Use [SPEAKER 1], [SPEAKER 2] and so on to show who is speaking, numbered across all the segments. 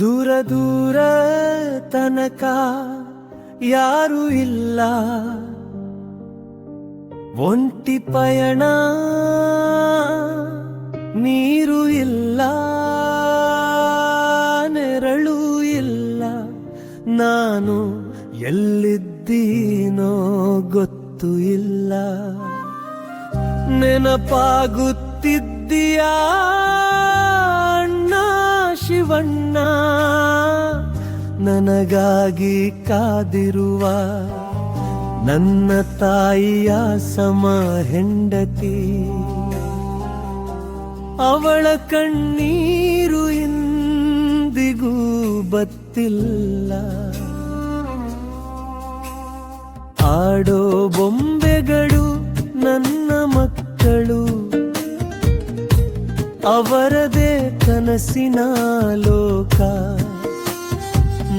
[SPEAKER 1] ದೂರ ದೂರ ತನಕ ಯಾರು ಇಲ್ಲ ಒಂಟಿ ಪಯಣ ನೀರು ಇಲ್ಲ ನಾನು ಎಲ್ಲಿದ್ದೀನೋ ಗೊತ್ತು ಇಲ್ಲ. ನೆನಪಾಗುತ್ತಿದ್ದೀಯ ಅಣ್ಣ ಶಿವಣ್ಣ? ನನಗಾಗಿ ಕಾದಿರುವ ನನ್ನ ತಾಯಿಯ ಸಮ ಹೆಂಡತಿ. ಅವಳ ಕಣ್ಣೀರು ಇಂದಿಗೂ ಬತ್ತಿಲ್ಲ. ಆಡೋ ಬೊಂಬೆಗಳು ನನ್ನ ಮಕ್ಕಳು. ಅವರದೇ ಕನಸಿನ ಲೋಕ.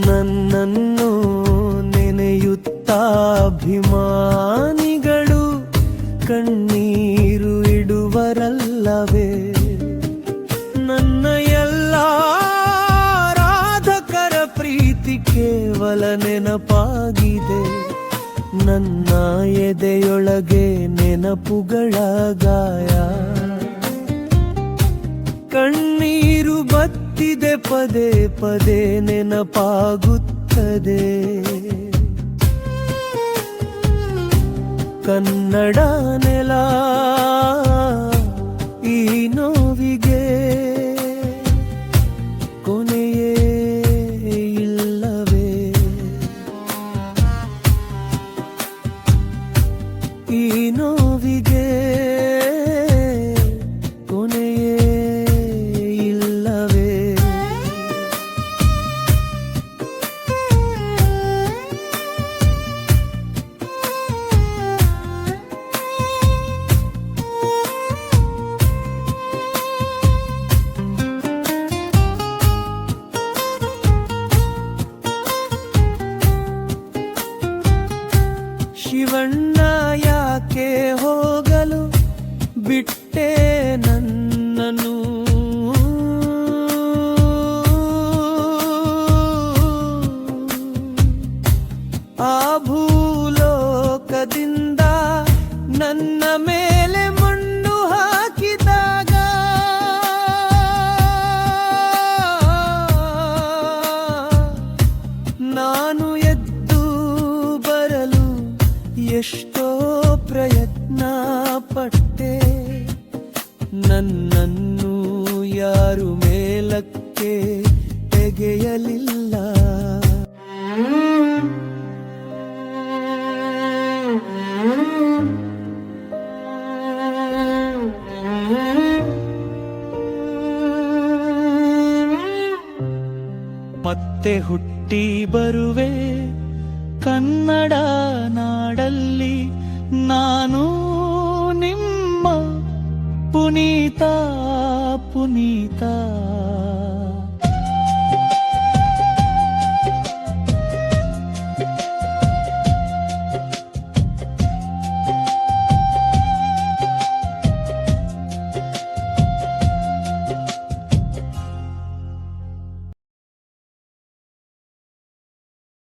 [SPEAKER 1] ನನ್ನನ್ನು ನೆನೆಯುತ್ತಾಭಿಮಾನಿಗಳು ಕಣ್ಣೀರು ಇಡುವರಲ್ಲವೇ. ನನ್ನ ಎಲ್ಲ ರಾಧಕರ ಪ್ರೀತಿ ಕೇವಲ ನೆನಪಾಗಿದೆ. ನನ್ನ ಎದೆಯೊಳಗೆ ನೆನಪುಗಳ ಗಾಯ. ಕಣ್ಣೀರು ಬತ್ತಿದೆ ಪದೇ ಪದೇ ನೆನಪಾಗುತ್ತದೆ. ಕನ್ನಡ ನೆಲ ಶಿವಣ್ಣ ಯಾಕೆ ಹೋಗಲು ಬಿಟ್ಟೆ ನನ್ನನು ಆ ಭೂಲೋಕದಿಂದ ನನ್ನ ಮೇಲೆ ಮಣ್ಣು ಹಾಕಿದಾಗ ನಾನು ಎಷ್ಟೋ ಪ್ರಯತ್ನ ಪಟ್ಟೆ. ನನ್ನನ್ನು ಯಾರು ಮೇಲಕ್ಕೆ ತೆಗೆಯಲಿಲ್ಲ. ಮತ್ತೆ ಹುಟ್ಟಿ ಬರುವೆ ಕನ್ನಡ పునీత పునీత